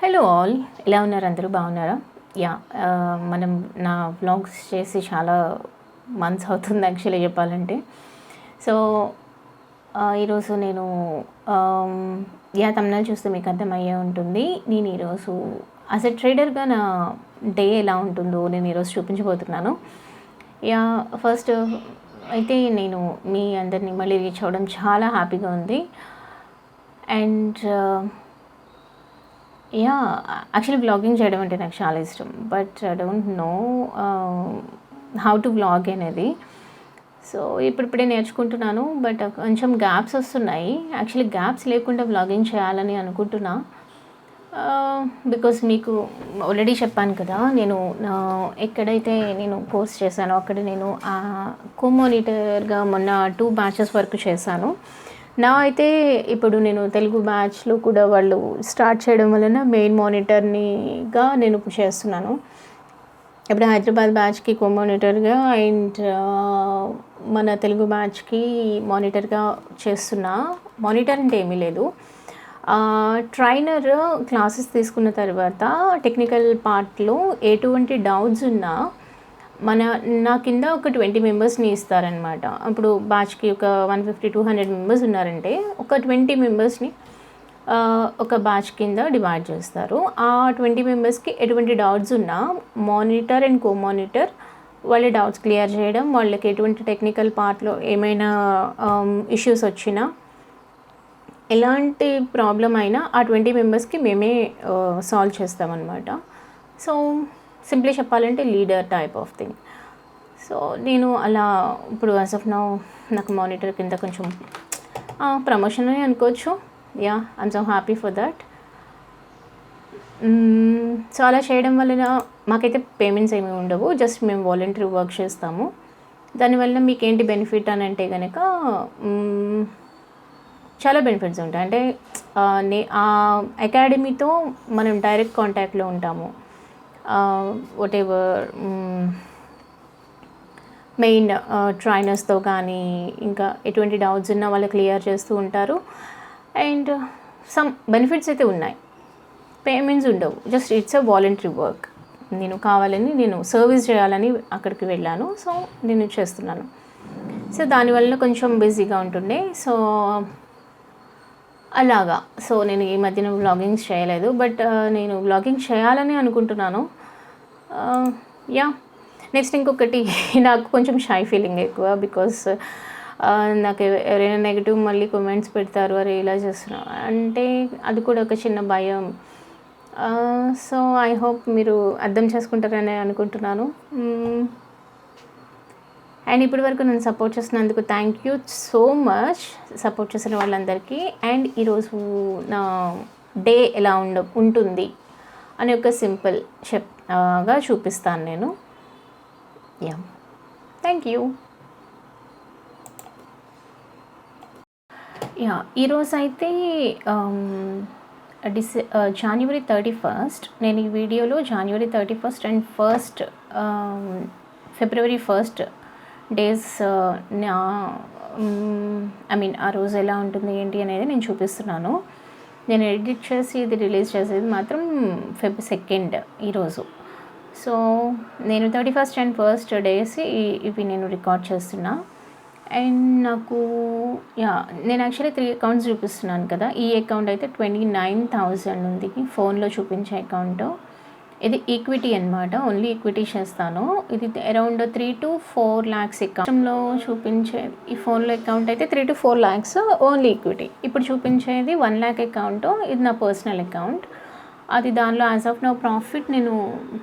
Hello all ఎలా ఉన్నారు అందరూ? బాగున్నారా? యా uh, మనం నా వ్లాగ్స్ చేసి చాలా మంత్స్ అవుతుంది యాక్చువల్లీ చెప్పాలంటే. సో uh, ఈరోజు నేను um, యా తమ్నాలు చూస్తే మీకు అర్థమయ్యే ఉంటుంది. నేను ఈరోజు అస్ ఎ ట్రేడర్గా నా డే ఎలా ఉంటుందో నేను ఈరోజు చూపించబోతున్నాను. యా ఫస్ట్ అయితే నేను మీ అందరినీ మళ్ళీ రీచ్ అవ్వడం చాలా హ్యాపీగా ఉంది. అండ్ యా యాక్చువల్లీ బ్లాగింగ్ చేయడం అంటే నాకు చాలా ఇష్టం. But I don't know how to blog అనేది. సో ఇప్పుడిప్పుడే నేర్చుకుంటున్నాను. బట్ కొంచెం గ్యాప్స్ వస్తున్నాయి. యాక్చువల్లీ గ్యాప్స్ లేకుండా బ్లాగింగ్ చేయాలని అనుకుంటున్నా. Uh, బికాస్ మీకు ఆల్రెడీ చెప్పాను కదా నేను uh, ఎక్కడైతే నేను కోర్స్ చేశానో అక్కడ నేను uh, కోమోనిటర్గా మొన్న టూ బ్యాచెస్ వరకు చేశాను. నా అయితే ఇప్పుడు నేను తెలుగు బ్యాచ్లో కూడా వాళ్ళు స్టార్ట్ చేయడం వలన మెయిన్ మానిటర్నిగా నేను చేస్తున్నాను. ఇప్పుడు హైదరాబాద్ బ్యాచ్కి కో మానిటర్గా అండ్ మన తెలుగు బ్యాచ్కి మానిటర్గా చేస్తున్నా. మానిటర్ అంటే ఏమీ లేదు. ట్రైనర్ క్లాసెస్ తీసుకున్న తర్వాత టెక్నికల్ పార్ట్లో ఎటువంటి డౌట్స్ ఉన్నా మన నా కింద ఒక ట్వంటీ మెంబర్స్ని ఇస్తారనమాట అప్పుడు బ్యాచ్కి ఒక one fifty two hundred members ఉన్నారంటే ఒక ట్వంటీ మెంబర్స్ని ఒక బ్యాచ్ కింద డివైడ్ చేస్తారు. ఆ ట్వంటీ మెంబర్స్కి ఎటువంటి డౌట్స్ ఉన్నా మానిటర్ అండ్ కో మానిటర్ వాళ్ళ డౌట్స్ క్లియర్ చేయడం వాళ్ళకి ఎటువంటి టెక్నికల్ పార్ట్లో ఏమైనా ఇష్యూస్ వచ్చినా ఎలాంటి ప్రాబ్లం అయినా ఆ ట్వంటీ మెంబర్స్కి మేమే సాల్వ్ చేస్తామన్నమాట. సో సింప్లీ చెప్పాలంటే leader type of thing. So నేను అలా ఇప్పుడు యాజ్ ఆఫ్ నౌ నాకు మానిటర్ కింద కొంచెం ప్రమోషన్ అని అనుకోవచ్చు. Yeah I'm so happy for that so అలా చేయడం వలన మాకైతే పేమెంట్స్ ఏమి ఉండవు. జస్ట్ మేము వాలంటరీ వర్క్ చేస్తాము. దానివల్ల మీకు ఏంటి బెనిఫిట్ అని అంటే కనుక mm, చాలా బెనిఫిట్స్ ఉంటాయి. అంటే నే ఆ అకాడమీతో మనం డైరెక్ట్ కాంటాక్ట్లో ఉంటాము. వాటెవర్ మెయిన్ ట్రైనర్స్తో కానీ ఇంకా ఎటువంటి డౌట్స్ ఉన్నా వాళ్ళు క్లియర్ చేస్తూ ఉంటారు. అండ్ సమ్ బెనిఫిట్స్ అయితే ఉన్నాయి. పేమెంట్స్ ఉండవు. Just it's a voluntary work నేను కావాలని నేను సర్వీస్ చేయాలని అక్కడికి వెళ్ళాను. సో నేను చేస్తున్నాను. సో దానివల్ల కొంచెం బిజీగా ఉంటుండే. సో అలాగా. సో నేను ఈ మధ్యన వ్లాగింగ్స్ చేయలేదు. బట్ నేను వ్లాగింగ్ చేయాలని అనుకుంటున్నాను. యా. నెక్స్ట్ ఇంకొకటి నాకు కొంచెం షై ఫీలింగ్ ఎక్కువ బికాస్ నాకు ఎవరైనా నెగిటివ్ మళ్ళీ కమెంట్స్ పెడతారు అరే ఇలా చేస్తున్నారు అంటే అది కూడా ఒక చిన్న భయం. సో ఐ హోప్ మీరు అర్థం చేసుకుంటారని అనుకుంటున్నాను. అండ్ ఇప్పటి వరకు నన్ను సపోర్ట్ చేసినందుకు thank you so much support చేసిన వాళ్ళందరికీ. అండ్ ఈరోజు నా డే ఎలా ఉండ ఉంటుంది? అని ఒక సింపుల్ చెప్గా చూపిస్తాను నేను. యా థ్యాంక్ యూ యా ఈరోజు అయితే um, డిసె జనవరి థర్టీ ఫస్ట్ నేను ఈ వీడియోలో January thirty first and first February first days నా ఐ మీన్ ఆ రోజు ఎలా ఉంటుంది ఏంటి అనేది నేను చూపిస్తున్నాను. నేను ఎడిట్ చేసి ఇది రిలీజ్ చేసేది మాత్రం ఫెబ్ సెకండ్ ఈరోజు సో నేను thirty first and first days ఇవి నేను రికార్డ్ చేస్తున్నా. అండ్ నాకు యా నేను యాక్చువల్లీ త్రీ అకౌంట్స్ చూపిస్తున్నాను కదా. ఈ అకౌంట్ అయితే ట్వంటీ నైన్ థౌజండ్ ఉంది. ఫోన్లో చూపించే అకౌంట్. ఇది ఈక్విటీ అనమాట ఓన్లీ ఈక్విటీ చేస్తాను. ఇది around three to four lakhs అకౌంట్లో చూపించే ఈ ఫోన్లో అకౌంట్ అయితే three to four lakhs only equity ఇప్పుడు చూపించేది వన్ ల్యాక్ అకౌంట్ ఇది నా పర్సనల్ అకౌంట్ అది దానిలో యాజ్ ఆఫ్ నో ప్రాఫిట్ నేను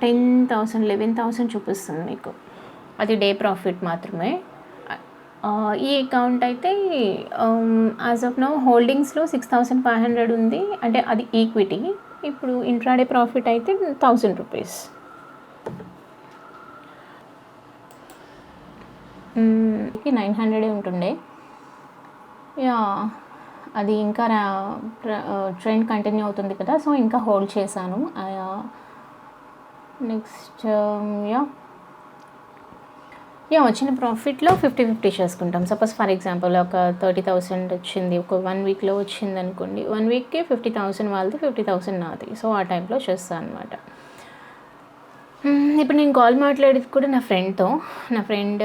టెన్ థౌసండ్ లెవెన్ థౌసండ్ చూపిస్తుంది మీకు. అది డే ప్రాఫిట్ మాత్రమే. ఈ అకౌంట్ అయితే యాజ్ ఆఫ్ నో హోల్డింగ్స్లో సిక్స్ థౌసండ్ ఫైవ్ హండ్రెడ్ ఉంది. అంటే అది ఈక్విటీ ఇప్పుడు ఇంట్రాడే ప్రాఫిట్ అయితే థౌజండ్ రూపీస్ నైన్ హండ్రెడే ఉంటుండే. యా అది ఇంకా ట్రెండ్ కంటిన్యూ అవుతుంది కదా సో ఇంకా హోల్డ్ చేశాను. Uh, నెక్స్ట్ యా యా వచ్చిన ప్రాఫిట్లో ఫిఫ్టీ ఫిఫ్టీ చేసుకుంటాం. సపోజ్ ఫర్ ఎగ్జాంపుల్ ఒక థర్టీ థౌసండ్ వచ్చింది ఒక వన్ వీక్లో వచ్చింది అనుకోండి వన్ వీక్కి ఫిఫ్టీ థౌసండ్ వాళ్ళది ఫిఫ్టీ థౌసండ్ నాది. సో ఆ టైంలో చేస్తాను అనమాట ఇప్పుడు నేను కాల్ మాట్లాడేది కూడా నా ఫ్రెండ్తో నా ఫ్రెండ్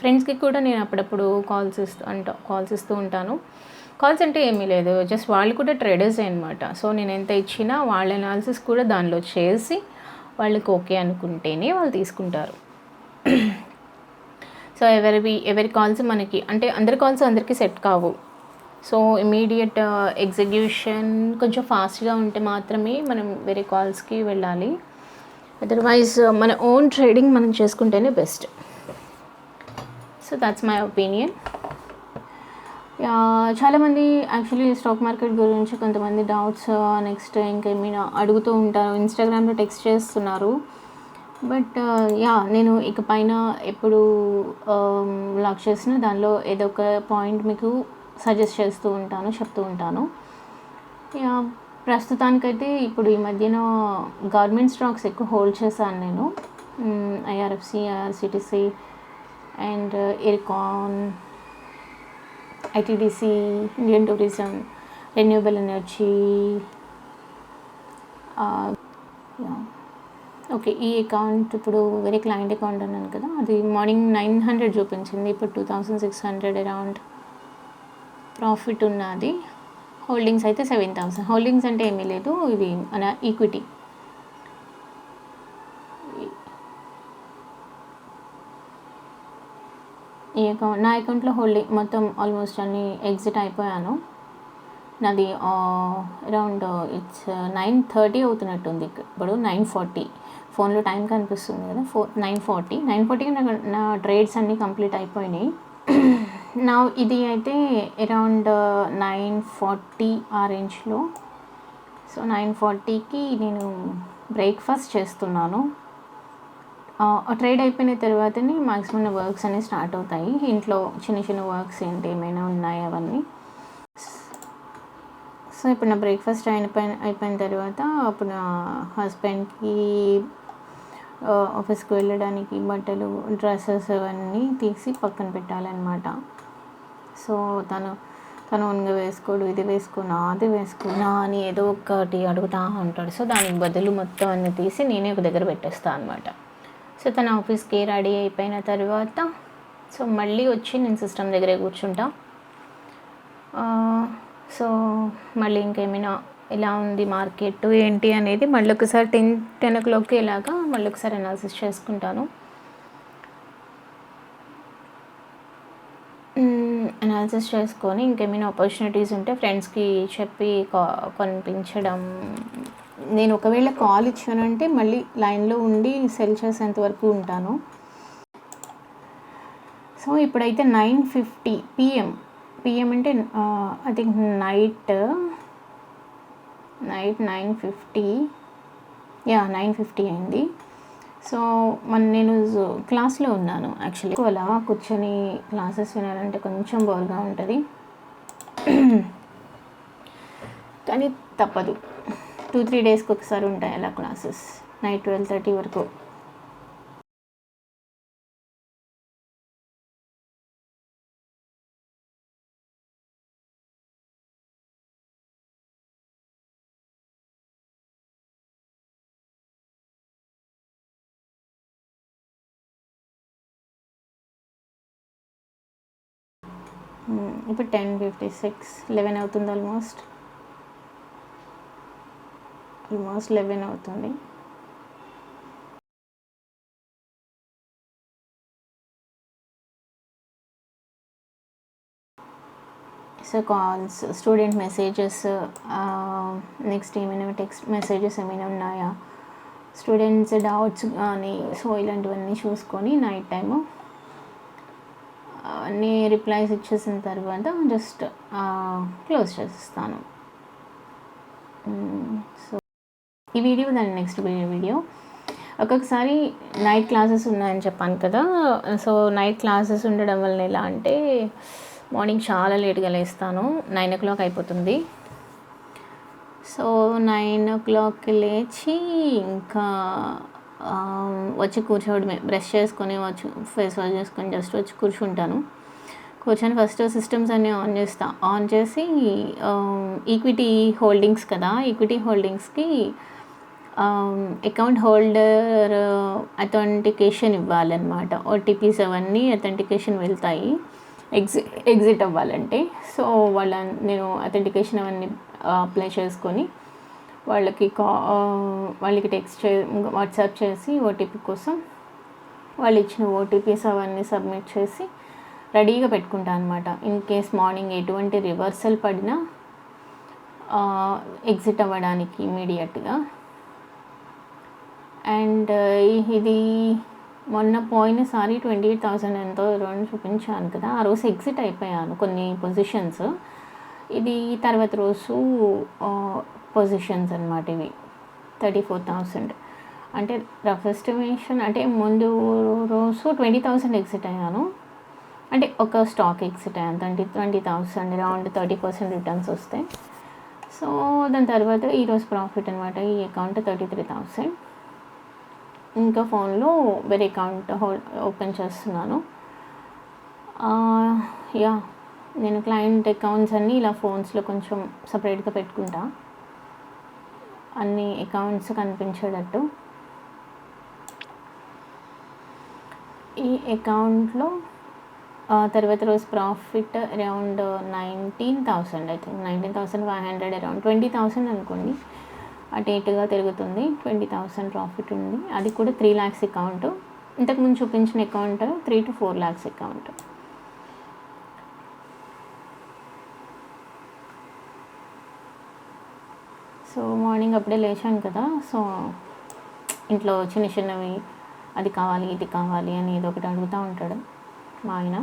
ఫ్రెండ్స్కి కూడా నేను అప్పుడప్పుడు కాల్స్ ఇస్తూ అంటా కాల్స్ ఇస్తూ ఉంటాను. కాల్స్ అంటే ఏమీ లేదు. జస్ట్ వాళ్ళు కూడా ట్రేడర్స్ అనమాట సో నేను ఎంత ఇచ్చినా వాళ్ళ అనాలిసిస్ కూడా దానిలో చేసి వాళ్ళకి ఓకే అనుకుంటేనే వాళ్ళు తీసుకుంటారు. సో ఎవరివి ఎవరి కాల్స్ మనకి అంటే అందరి కాల్స్ అందరికీ సెట్ కావు. సో ఇమీడియట్ ఎగ్జిక్యూషన్ కొంచెం ఫాస్ట్గా ఉంటే మాత్రమే మనం వేరే కాల్స్కి వెళ్ళాలి. అదర్వైజ్ మన ఓన్ ట్రేడింగ్ మనం చేసుకుంటేనే best. So that's my opinion చాలామంది యాక్చువల్లీ స్టాక్ మార్కెట్ గురించి కొంతమంది డౌట్స్ నెక్స్ట్ ఇంకా ఏమైనా అడుగుతూ ఉంటారు. ఇన్స్టాగ్రామ్లో టెక్స్ట్ చేస్తున్నారు. బట్ యా నేను ఇక పైన ఎప్పుడు లాక్ చేసిన దానిలో ఏదో ఒక పాయింట్ మీకు సజెస్ట్ చేస్తూ ఉంటాను చెప్తూ ఉంటాను. యా ప్రస్తుతానికైతే ఇప్పుడు ఈ మధ్యన గవర్నమెంట్ స్టాక్స్ ఎక్కువ హోల్డ్ చేశాను నేను. IRFC IRCTC and Ircon ITDC Indian tourism renewable energy okay ఈ అకౌంట్ ఇప్పుడు వేరే క్లయింట్ అకౌంట్ అన్నాను కదా అది మార్నింగ్ నైన్ హండ్రెడ్ చూపించింది ఇప్పుడు two thousand six hundred around profit ఉన్నది. హోల్డింగ్స్ అయితే సెవెన్ థౌసండ్ హోల్డింగ్స్ అంటే ఏమీ లేదు ఇవి మన ఈక్విటీ ఈ అకౌంట్ నా అకౌంట్లో హోల్డింగ్ మొత్తం ఆల్మోస్ట్ అన్ని ఎగ్జిట్ అయిపోయాను. నాది అరౌండ్ ఇట్స్ నైన్ థర్టీ అవుతున్నట్టుంది ఇప్పుడు నైన్ ఫార్టీ ఫోన్లో టైం కనిపిస్తుంది కదా ఫోర్ నైన్ ఫార్టీ. నైన్ ఫార్టీకి నాకు నా ట్రేడ్స్ అన్నీ కంప్లీట్ అయిపోయినాయి. నా ఇది అయితే అరౌండ్ uh, నైన్ ఫార్టీ ఆ రేంజ్లో. సో నైన్ ఫార్టీకి నేను బ్రేక్ఫాస్ట్ చేస్తున్నాను. Uh, ట్రేడ్ అయిపోయిన తర్వాతనే మ్యాక్సిమం వర్క్స్ అనేవి స్టార్ట్ అవుతాయి. ఇంట్లో చిన్న చిన్న వర్క్స్ ఏంటి ఏమైనా ఉన్నాయి అవన్నీ? సో ఇప్పుడు నా బ్రేక్ఫాస్ట్ అయిపోయిన అయిపోయిన తర్వాత అప్పుడు నా హస్బెండ్కి ఆఫీస్కి వెళ్ళడానికి బట్టలు డ్రెస్సెస్ అవన్నీ తీసి పక్కన పెట్టాలన్నమాట. సో తను తను ఓన్గా వేసుకోడు ఇది వేసుకున్నా అది వేసుకున్నా అని ఏదో ఒకటి అడుగుతూ ఉంటాడు. సో దానికి బదులు మొత్తం అన్ని తీసి నేనే ఒక దగ్గర పెట్టేస్తాను అనమాట సో తన ఆఫీస్కి రెడీ అయిపోయిన తర్వాత సో మళ్ళీ వచ్చి నేను సిస్టమ్ దగ్గరే కూర్చుంటా. సో మళ్ళీ ఇంకేమైనా ఎలా ఉంది మార్కెట్ ఏంటి అనేది మళ్ళీ ఒకసారి టెన్ టెన్ ఓ క్లాక్కి ఇలాగా మళ్ళీ ఒకసారి అనాలిసిస్ చేసుకుంటాను. అనాలిసిస్ చేసుకొని ఇంకేమైనా ఆపర్చునిటీస్ ఉంటే ఫ్రెండ్స్కి చెప్పి కొనిపించడం. నేను ఒకవేళ కాల్ ఇచ్చానంటే మళ్ళీ లైన్లో ఉండి సెల్ చేసేంత వరకు ఉంటాను. సో ఇప్పుడైతే నైన్ ఫిఫ్టీ పిఎం పిఎం అంటే I think night night nine fifty. Yeah nine fifty అయింది. సో మన నేను క్లాస్లో ఉన్నాను యాక్చువల్లీ. అలా కూర్చొని క్లాసెస్ వినాలంటే కొంచెం బోర్గా ఉంటుంది. కానీ తప్పదు. టూ త్రీ డేస్కి ఒకసారి ఉంటాయి అలా క్లాసెస్. నైట్ ట్వెల్వ్ థర్టీ వరకు. Hmm, ఇప్పుడు టెన్ ఫిఫ్టీ సిక్స్ లెవెన్ అవుతుంది ఆల్మోస్ట్ ఆల్మోస్ట్ లెవెన్ అవుతుంది. So calls student messages next ఏమైనా టెక్స్ట్ మెసేజెస్ ఏమైనా ఉన్నాయా? స్టూడెంట్స్ డౌట్స్ కానీ సో ఇలాంటివన్నీ చూసుకొని నైట్ టైము అన్ని రిప్లైస్ ఇచ్చేసిన తర్వాత జస్ట్ క్లోజ్ చేస్తాను సో ఈ వీడియో దాని నెక్స్ట్ వీడియో ఒక్కొక్కసారి నైట్ క్లాసెస్ ఉన్నాయని చెప్పాను కదా. సో నైట్ క్లాసెస్ ఉండడం వల్ల ఎలా అంటే మార్నింగ్ చాలా లేట్గా లేస్తాను. నైన్ ఓ క్లాక్ అయిపోతుంది. సో నైన్ ఓ క్లాక్కి లేచి ఇంకా వచ్చి కూర్చోవడమే. బ్రష్ చేసుకొని వచ్చి ఫేస్ వాష్ చేసుకొని జస్ట్ వచ్చి కూర్చుంటాను. కూర్చొని ఫస్ట్ సిస్టమ్స్ అన్నీ ఆన్ చేస్తా. ఆన్ చేసి ఈక్విటీ హోల్డింగ్స్ కదా ఈక్విటీ హోల్డింగ్స్కి అకౌంట్ హోల్డర్ అథెంటికేషన్ ఇవ్వాలన్నమాట. ఓటీపీస్ అవన్నీ అథెంటికేషన్ వెళ్తాయి. ఎగ్జి ఎగ్జిట్ అవ్వాలంటే. సో వాళ్ళ నేను అథెంటికేషన్ అవన్నీ అప్లై చేసుకొని వాళ్ళకి కా వాళ్ళకి టెక్స్ట్ చే వాట్సాప్ చేసి ఓటీపీ కోసం వాళ్ళు ఇచ్చిన ఓటీపీస్ అవన్నీ సబ్మిట్ చేసి రెడీగా పెట్టుకుంటాను అనమాట ఇన్ కేస్ మార్నింగ్ ఎటువంటి రివర్సల్ పడినా ఎగ్జిట్ అవ్వడానికి ఇమీడియట్గా అండ్ ఇది మొన్న పోయినసారి ట్వంటీ ఎయిట్ థౌసండ్ ఎంతో రెండు చూపించాను కదా ఆ రోజు ఎగ్జిట్ అయిపోయాను కొన్ని పొజిషన్స్ ఇది తర్వాత రోజు పొజిషన్స్ అనమాట ఇవి థర్టీ ఫోర్ థౌసండ్ అంటే రఫ్ ఎస్టిమేషన్ అంటే ముందు రోజు ట్వంటీ థౌసండ్ ఎగ్జిట్ అయ్యాను. అంటే ఒక స్టాక్ ఎగ్జిట్ అయ్యాను twenty twenty thousand around thirty percent returns వస్తాయి. సో దాని తర్వాత ఈరోజు ప్రాఫిట్ అనమాట ఈ అకౌంట్ థర్టీ త్రీ థౌసండ్ ఇంకా ఫోన్లో వేరే అకౌంట్ హోల్ ఓపెన్ చేస్తున్నాను. యా నేను క్లయింట్ అకౌంట్స్ అన్నీ ఇలా ఫోన్స్లో కొంచెం సపరేట్గా పెట్టుకుంటా. అన్ని అకౌంట్స్ కనిపించేటట్టు. ఈ అకౌంట్లో తర్వాత రోజు profit around nineteen thousand I think nineteen thousand five hundred around twenty thousand అనుకోండి. అటు ఇటుగా తిరుగుతుంది. ట్వంటీ థౌసండ్ ప్రాఫిట్ ఉంది. అది కూడా త్రీ ల్యాక్స్ అకౌంట్ ఇంతకుముందు చూపించిన account three to four lakhs account so morning అప్పుడే లేచాను కదా. సో ఇంట్లో చిన్న చిన్నవి అది కావాలి ఇది కావాలి అని ఏదో ఒకటి అడుగుతూ ఉంటాడు. మా ఆయన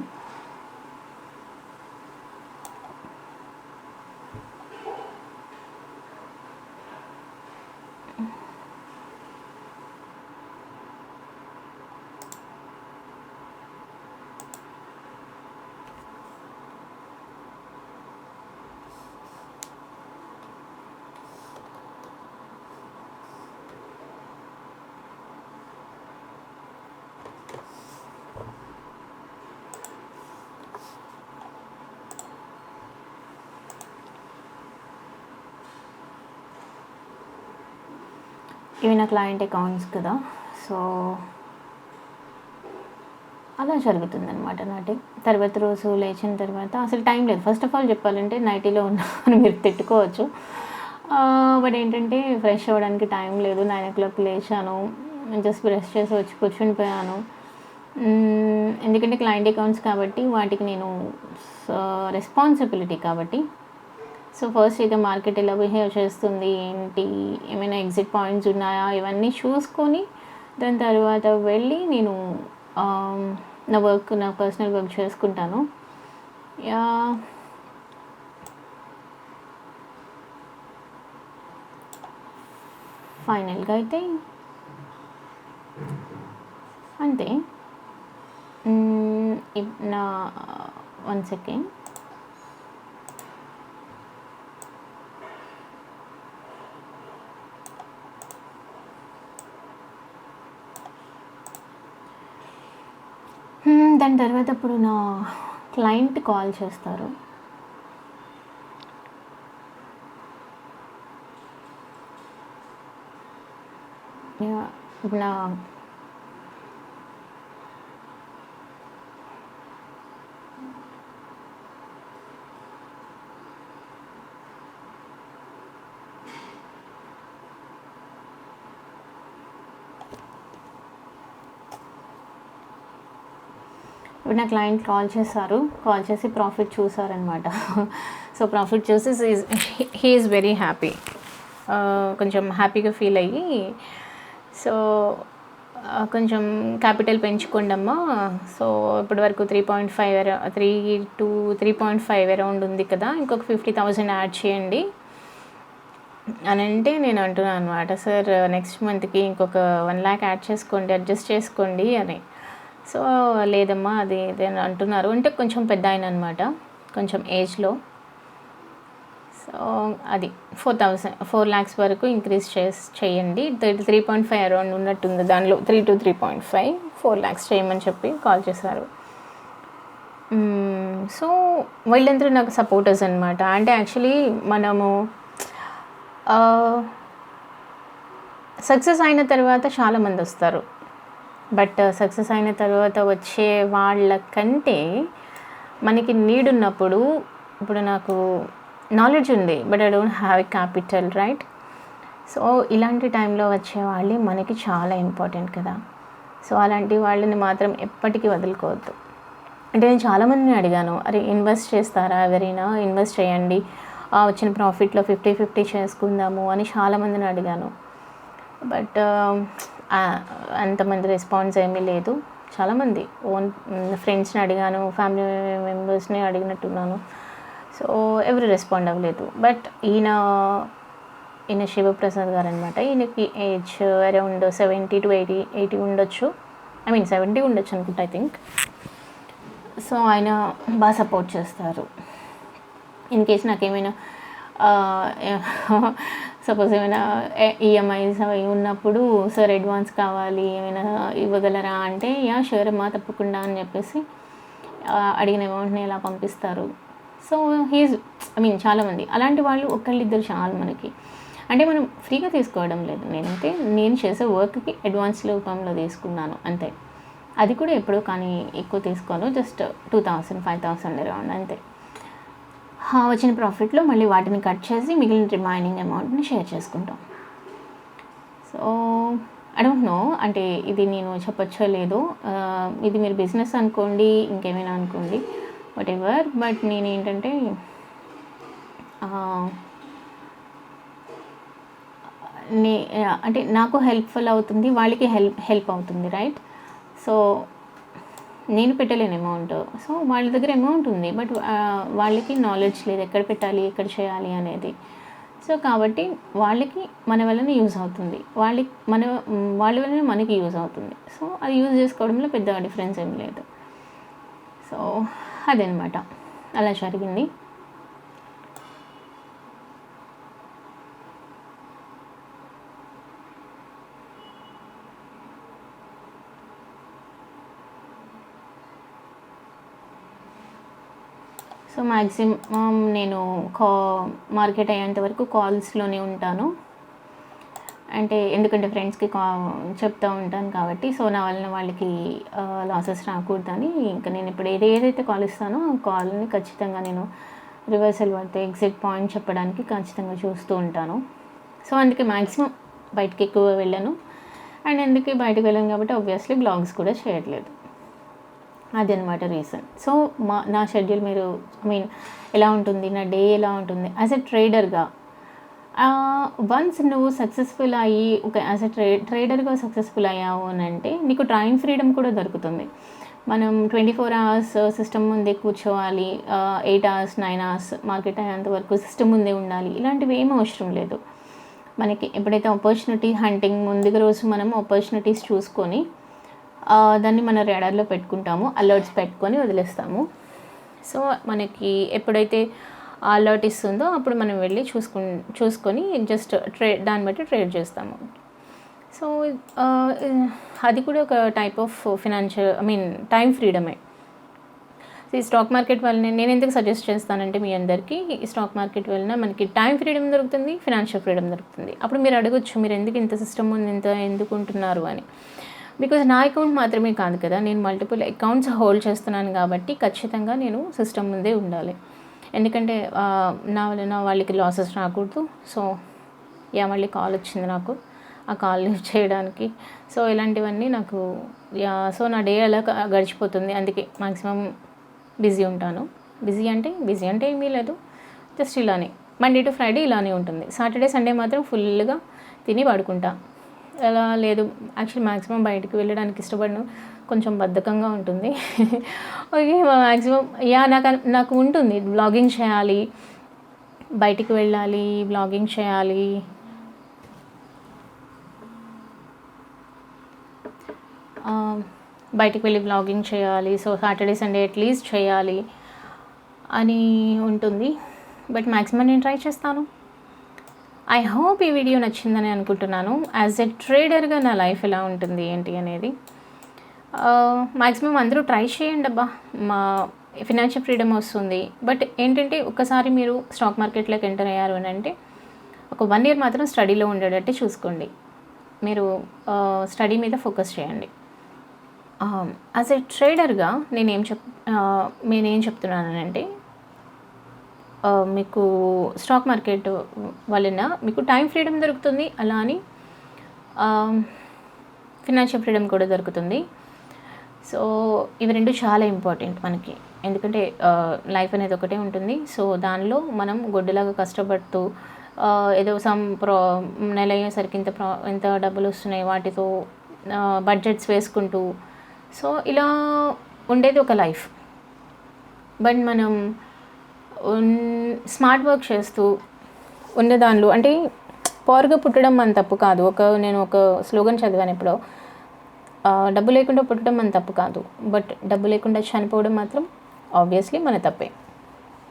ఇవి నా క్లయింట్ అకౌంట్స్ కదా. సో అలా జరుగుతుందనమాట నాటి తర్వాత రోజు లేచిన తర్వాత అసలు టైం లేదు. ఫస్ట్ ఆఫ్ ఆల్ చెప్పాలంటే నైటీలో ఉన్నామని మీరు తిట్టుకోవచ్చు. బట్ ఏంటంటే ఫ్రెష్ అవ్వడానికి టైం లేదు. నైన్ ఓ క్లాక్ లేచాను. జస్ట్ బ్రష్ చేసి వచ్చి కూర్చుని పోయాను. ఎందుకంటే క్లయింట్ అకౌంట్స్ కాబట్టి వాటికి నేను రెస్పాన్సిబిలిటీ కాబట్టి సో ఫస్ట్ అయితే మార్కెట్ ఎలా బిహేవ్ చేస్తుంది ఏంటి ఏమైనా ఎగ్జిట్ పాయింట్స్ ఉన్నాయా ఇవన్నీ చూసుకొని దాని తర్వాత వెళ్ళి నేను um, నా వర్క్ నా పర్సనల్ వర్క్ చేసుకుంటాను. యా ఫైనల్గా అయితే అంతే. Mm, ఇప్- నా వన్ సెకండ్ దాని తర్వాత ఇప్పుడు నా క్లయింట్ కాల్ చేస్తారు. ఇప్పుడు నా నా క్లయింట్ కాల్ చేశారు. కాల్ చేసి ప్రాఫిట్ చూసారనమాట సో ప్రాఫిట్ చూసి హీ ఈజ్ వెరీ హ్యాపీ కొంచెం హ్యాపీగా ఫీల్ అయ్యి సో uh, కొంచెం క్యాపిటల్ పెంచుకోండమ్మా. సో ఇప్పటి వరకు three point five three to three point five around ఉంది కదా. ఇంకొక ఫిఫ్టీ థౌజండ్ యాడ్ చేయండి. అని అంటే నేను అంటున్నాను అనమాట సార్ నెక్స్ట్ మంత్కి ఇంకొక వన్ ల్యాక్ యాడ్ చేసుకోండి అడ్జస్ట్ చేసుకోండి అని. సో లేదమ్మా అది ఇదేనా అంటున్నారు. అంటే కొంచెం పెద్ద ఆయన అనమాట కొంచెం ఏజ్లో. సో అది ఫోర్ థౌసండ్ ఫోర్ ల్యాక్స్ వరకు ఇంక్రీజ్ చే చేయండి. Thirty three point five around ఉన్నట్టుంది దానిలో. Three to three point five four lakhs చేయమని చెప్పి కాల్ చేశారు. సో వీళ్ళందరూ నాకు సపోర్టర్స్ అనమాట అంటే యాక్చువల్లీ మనము సక్సెస్ అయిన తర్వాత చాలామంది వస్తారు. బట్ సక్సెస్ అయిన తర్వాత వచ్చే వాళ్ళకంటే మనకి నీడ్ ఉన్నప్పుడు ఇప్పుడు నాకు నాలెడ్జ్ ఉంది but I don't have a capital right so ఇలాంటి టైంలో వచ్చే వాళ్ళే మనకి చాలా ఇంపార్టెంట్ కదా. సో అలాంటి వాళ్ళని మాత్రం ఎప్పటికీ వదులుకోవద్దు. అంటే నేను చాలామందిని అడిగాను అరే ఇన్వెస్ట్ చేస్తారా ఎవరైనా? ఇన్వెస్ట్ చేయండి. వచ్చిన ప్రాఫిట్లో ఫిఫ్టీ ఫిఫ్టీ చేసుకుందాము అని చాలామందిని అడిగాను. బట్ అంతమంది రెస్పాన్స్ ఏమీ లేదు. చాలామంది ఓన్ ఫ్రెండ్స్ని అడిగాను ఫ్యామిలీ మెంబర్స్ని అడిగినట్టున్నాను. సో ఎవరు రెస్పాండ్ అవ్వలేదు. బట్ ఈయన ఈయన శివప్రసాద్ గారు అనమాట ఈయనకి age around seventy to eighty eighty ఉండొచ్చు. ఐ మీన్ సెవెంటీ ఉండొచ్చు అనుకుంటా ఐ థింక్. సో ఆయన బాగా సపోర్ట్ చేస్తారు. ఇన్ కేస్ నాకేమైనా సపోజ్ ఏమైనా ఈఎంఐస్ అవి ఉన్నప్పుడు సార్ అడ్వాన్స్ కావాలి ఏమైనా ఇవ్వగలరా? అంటే యా షూర్ అమ్మా తప్పకుండా అని చెప్పేసి అడిగిన అమౌంట్ని ఇలా పంపిస్తారు. సో హీజ్ ఐ మీన్ చాలామంది. అలాంటి వాళ్ళు ఒకళ్ళిద్దరు చాలు మనకి. అంటే మనం ఫ్రీగా తీసుకోవడం లేదు. నేనైతే నేను చేసే వర్క్కి అడ్వాన్స్ రూపంలో తీసుకున్నాను అంతే. అది కూడా ఎప్పుడూ కానీ ఎక్కువ తీసుకోను. Just two thousand five thousand around అంతే. వచ్చిన ప్రాఫిట్లో మళ్ళీ వాటిని కట్ చేసి మిగిలిన రిమైనింగ్ అమౌంట్ని షేర్ చేసుకుంటాం. సో ఐ డోంట్ నో అంటే ఇది నేను చెప్పచ్చో లేదో ఇది మీరు బిజినెస్ అనుకోండి ఇంకేమైనా అనుకోండి వాట్ ఎవర్ బట్ నేను ఏంటంటే నే అంటే నాకు హెల్ప్ఫుల్ అవుతుంది వాళ్ళకి హెల్ప్ హెల్ప్ అవుతుంది రైట్ సో నేను పెట్టలేను అమౌంట్ సో వాళ్ళ దగ్గర అమౌంట్ ఉంది బట్ వాళ్ళకి నాలెడ్జ్ లేదు ఎక్కడ పెట్టాలి ఎక్కడ చేయాలి అనేది. సో కాబట్టి వాళ్ళకి మన వలన యూజ్ అవుతుంది. వాళ్ళకి మన వాళ్ళ వలన మనకి యూజ్ అవుతుంది. సో అది యూజ్ చేసుకోవడంలో పెద్ద డిఫరెన్స్ ఏం లేదు. సో అదనమాట అలా జరిగింది. సో మ్యాక్సిమం నేను కా మార్కెట్ అయ్యేంత వరకు కాల్స్లోనే ఉంటాను. అంటే ఎందుకంటే ఫ్రెండ్స్కి కా చెప్తూ ఉంటాను కాబట్టి సో నా వలన వాళ్ళకి లాసెస్ రాకూడదని ఇంకా నేను ఇప్పుడు ఏది ఏదైతే కాల్ ఇస్తానో ఆ కాల్ని ఖచ్చితంగా నేను రివర్సల్ పడితే ఎగ్జిట్ పాయింట్ చెప్పడానికి ఖచ్చితంగా చూస్తూ ఉంటాను. సో అందుకే మ్యాక్సిమం బయటకి ఎక్కువ వెళ్ళాను. అండ్ అందుకే బయటకు వెళ్ళాను కాబట్టి ఆబ్వియస్లీ బ్లాగ్స్ కూడా చేయట్లేదు. అదనమాట రీజన్ సో మా నా షెడ్యూల్ మీరు ఐ మీన్ ఎలా ఉంటుంది? నా డే ఎలా ఉంటుంది? యాజ్ ఎ ట్రేడర్గా వన్స్ నువ్వు సక్సెస్ఫుల్ అయ్యి ఒక యాజ్ ఎ ట్రే ట్రేడర్గా సక్సెస్ఫుల్ అయ్యావు అని అంటే నీకు టైం ఫ్రీడమ్ కూడా దొరుకుతుంది. మనం ట్వంటీ ఫోర్ అవర్స్ సిస్టమ్ ముందే కూర్చోవాలి eight hours nine hours market అయ్యేంత వరకు సిస్టమ్ ముందే ఉండాలి. ఇలాంటివి ఏమీ అవసరం లేదు. మనకి ఎప్పుడైతే ఆపర్చునిటీ హంటింగ్ ముందుగా రోజు మనం ఆపర్చునిటీస్ చూసుకొని దాన్ని మన రేడార్లో పెట్టుకుంటాము అలర్ట్స్ పెట్టుకొని వదిలేస్తాము. సో మనకి ఎప్పుడైతే అలర్ట్ ఇస్తుందో అప్పుడు మనం వెళ్ళి చూసుకు చూసుకొని జస్ట్ ట్రే దాన్ని బట్టి ట్రేడ్ చేస్తాము. సో అది కూడా ఒక type of financial I mean time ఫ్రీడమే ఈ స్టాక్ మార్కెట్ వల్ల నేను ఎందుకు సజెస్ట్ చేస్తానంటే మీ అందరికీ ఈ స్టాక్ మార్కెట్ వలన మనకి టైం ఫ్రీడమ్ దొరుకుతుంది ఫినాన్షియల్ ఫ్రీడమ్ దొరుకుతుంది. అప్పుడు మీరు అడగొచ్చు మీరు ఎందుకు ఇంత సిస్టమ్ ఉంది ఇంత ఎందుకు ఉంటున్నారు అని. బికాజ్ నా అకౌంట్ మాత్రమే కాదు కదా నేను మల్టిపుల్ అకౌంట్స్ హోల్డ్ చేస్తున్నాను కాబట్టి ఖచ్చితంగా నేను సిస్టమ్ ముందే ఉండాలి. ఎందుకంటే నా వలన వాళ్ళకి లాసెస్ రాకూడదు. సో యా మళ్ళీ కాల్ వచ్చింది నాకు. ఆ కాల్ లిఫ్ట్ చేయడానికి. సో ఇలాంటివన్నీ నాకు యా సో నా డే అలా గడిచిపోతుంది. అందుకే మాక్సిమం బిజీ ఉంటాను. బిజీ అంటే బిజీ అంటే ఏమీ లేదు. జస్ట్ ఇలానే. మండే టు ఫ్రైడే ఇలానే ఉంటుంది. సాటర్డే సండే మాత్రం ఫుల్గా తిని పడుకుంటా. అలా లేదు. యాక్చువల్లీ మ్యాక్సిమం బయటికి వెళ్ళడానికి ఇష్టపడను. కొంచెం బద్ధకంగా ఉంటుంది. ఓకే మ్యాక్సిమం యా నాకు నాకు ఉంటుంది. బ్లాగింగ్ చేయాలి. బయటికి వెళ్ళాలి బ్లాగింగ్ చేయాలి. Um, బయటికి వెళ్ళి బ్లాగింగ్ చేయాలి. సో సాటర్డే సండే అట్లీస్ట్ చేయాలి. అని ఉంటుంది. బట్ మ్యాక్సిమం నేను ట్రై చేస్తాను. ఐ హోప్ ఈ వీడియో నచ్చిందని అనుకుంటున్నాను. యాజ్ ఎ ట్రేడర్గా నా లైఫ్ ఎలా ఉంటుంది ఏంటి అనేది. Uh, మ్యాక్సిమం అందరూ ట్రై చేయండి అబ్బా. మా ఫినాన్షియల్ ఫ్రీడమ్ వస్తుంది. బట్ ఏంటంటే ఒక్కసారి మీరు స్టాక్ మార్కెట్లోకి ఎంటర్ అయ్యారు అని అంటే ఒక వన్ ఇయర్ మాత్రం స్టడీలో ఉండేటట్టు చూసుకోండి. మీరు uh, స్టడీ మీద ఫోకస్ చేయండి. యాజ్ ఎ ట్రేడర్గా నేనేం చెప్ uh, నేనేం చెప్తున్నానంటే మీకు స్టాక్ మార్కెట్ వలన మీకు టైం ఫ్రీడమ్ దొరుకుతుంది అలా అని ఫినాన్షియల్ ఫ్రీడమ్ కూడా దొరుకుతుంది. సో ఇవి రెండు చాలా ఇంపార్టెంట్ మనకి. ఎందుకంటే లైఫ్ అనేది ఒకటే ఉంటుంది. సో దానిలో మనం గొడ్డులాగా కష్టపడుతూ ఏదో సమ్ ప్రో నెల అయ్యేసరికి ఇంత ప్రా ఇంత డబ్బులు వస్తున్నాయి వాటితో బడ్జెట్స్ వేసుకుంటూ. సో ఇలా ఉండేది ఒక లైఫ్ బట్ మనం స్మార్ట్ వర్క్ చేస్తూ ఉన్న దానిలో అంటే పవర్గా పుట్టడం మన తప్పు కాదు. ఒక నేను ఒక స్లోగన్ చదివాను ఎప్పుడో. డబ్బు లేకుండా పుట్టడం మన తప్పు కాదు. బట్ డబ్బు లేకుండా చనిపోవడం మాత్రం ఆబ్వియస్లీ మన తప్పే.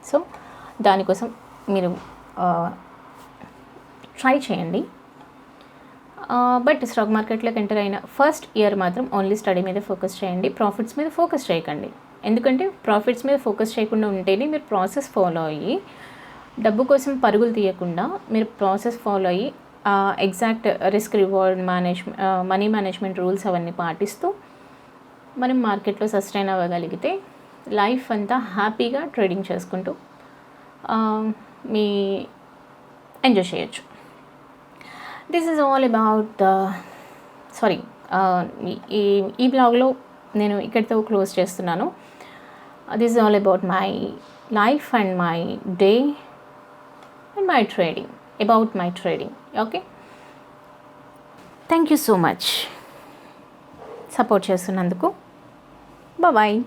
సో దానికోసం మీరు ట్రై చేయండి. బట్ స్టాక్ మార్కెట్లోకి ఎంటర్ అయిన ఫస్ట్ ఇయర్ మాత్రం ఓన్లీ స్టడీ మీద ఫోకస్ చేయండి. ప్రాఫిట్స్ మీద ఫోకస్ చేయకండి. ఎందుకంటే ప్రాఫిట్స్ మీద ఫోకస్ చేయకుండా ఉంటేనే మీరు ప్రాసెస్ ఫాలో అయ్యి డబ్బు కోసం పరుగులు తీయకుండా మీరు ప్రాసెస్ ఫాలో అయ్యి exact risk reward management money management rules అవన్నీ పాటిస్తూ మనం మార్కెట్లో సస్టైన్ అవ్వగలిగితే లైఫ్ అంతా హ్యాపీగా ట్రేడింగ్ చేసుకుంటూ మీ ఎంజాయ్ చేయొచ్చు. This is all about sorry ఈ ఈ బ్లాగ్లో నేను ఇక్కడితో క్లోజ్ చేస్తున్నాను. This all about my life and my day and my trading about my trading okay thank you so much support చేస్తున్నందుకు. బాయ్